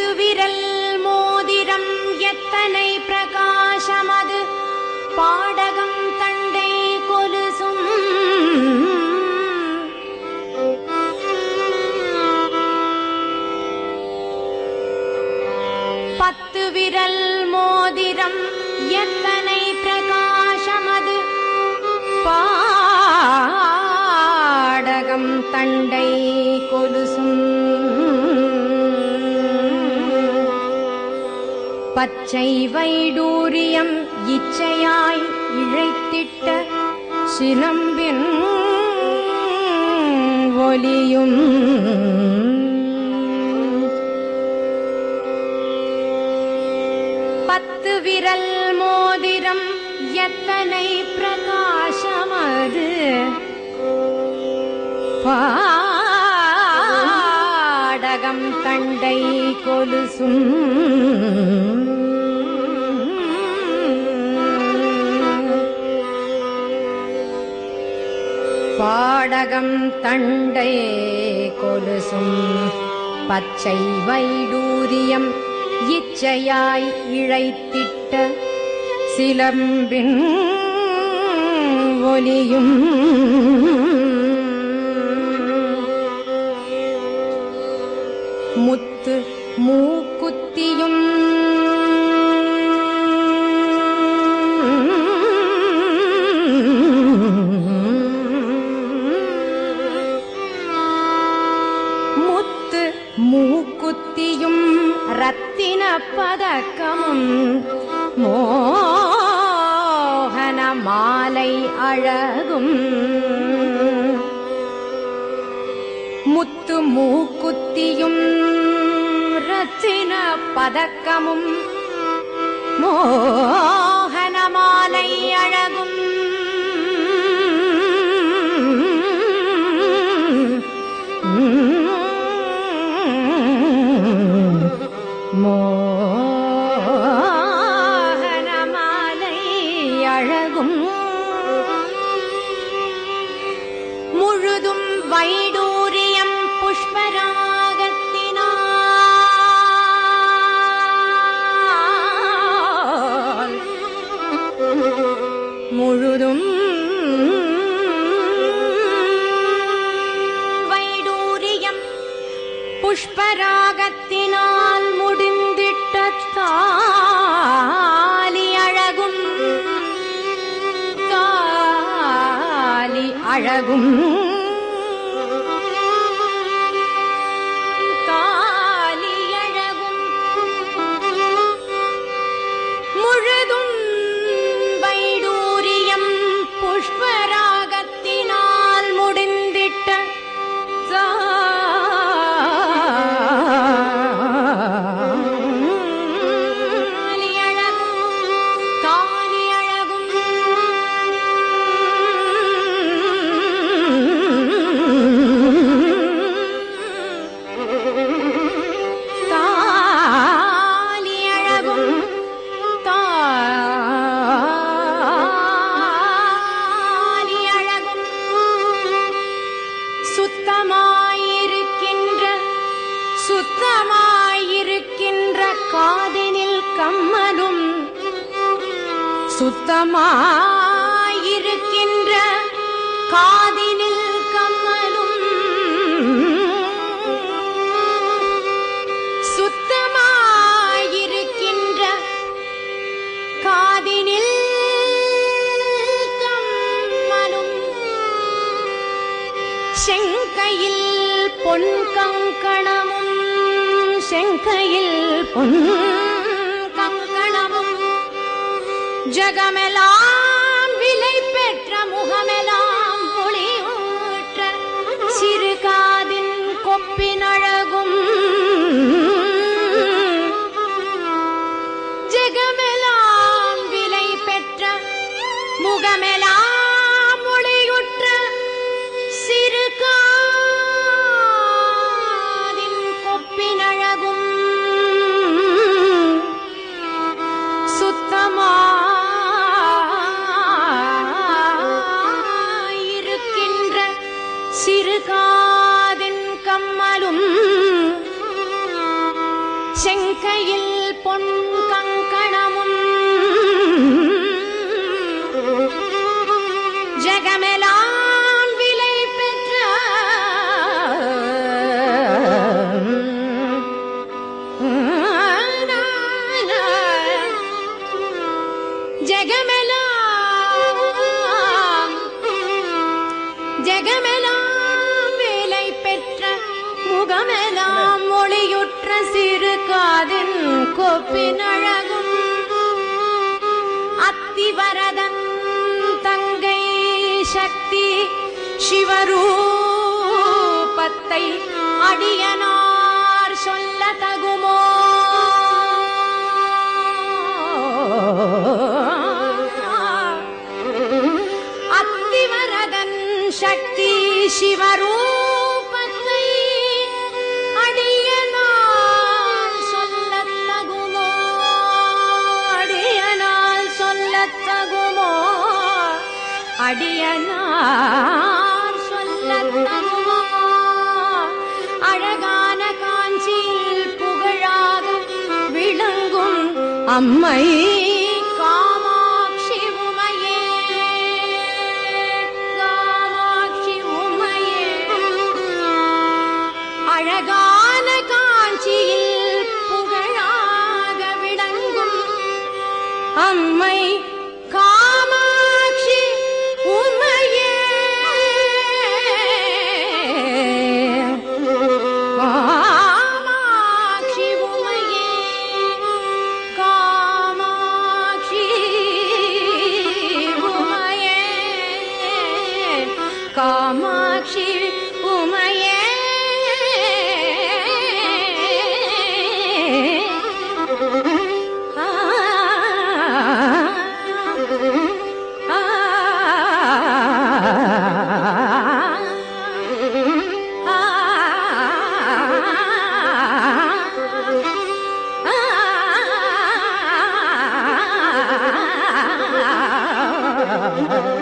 பத்து விரல் மோதிரம் எத்தனை பிரகாசமது? பாடகம் தண்டை கொலுசும். பத்து விரல் மோதிரம் எத்தனை பிரகாசமது? பாடகம் தண்டை செய்வைடூரியம் இச்சையாய் இழைத்திட்ட சிலம்பின் ஒலியும். பத்து விரல் மோதிரம் எத்தனை பிரகாசமது? பாடகம் தண்டை கொலுசும். பாடகம் தண்டை கொலுசும். பச்சை வைடூரியம் இச்சையாய் இழைத்திட்ட சிலம்பின் ஒலியும் பதக்கமும் மோகன மாலை அழகும். முத்து மூக்குத்தியும் ரத்தின பதக்கமும் மோகன மாலை அழகும். புஷ்பராகத்தினால் முடிந்திட்ட தாலி அழகும் தாலி அழகும். சுத்தமாயிருக்கின்ற சுத்தமாயிருக்கின்ற காதினில் கம்மலும். சுத்தமாயிருக்கின்ற காதினில் शंखल पुन जगमे दिन कम् முகமெலாம் ஒளியுற்ற சிறு காதின் கொப்பினழகும். அத்திவரதன் தங்கை சக்தி சிவரூபத்தை அடியனார் அடியனார் சொல்ல அழகான காஞ்சியில் புகழாக விளங்கும் அம்மை காமாட்சி உமையே. காமாட்சி உமையே. அழகான காஞ்சியில் புகழாக விளங்கும் அம்மை அழகான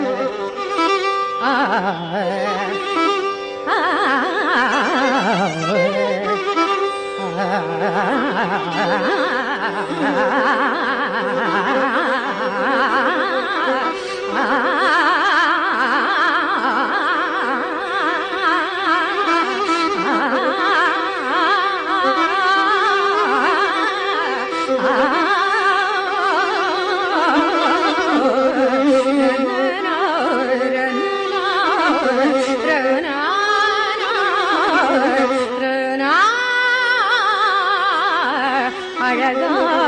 புகழாக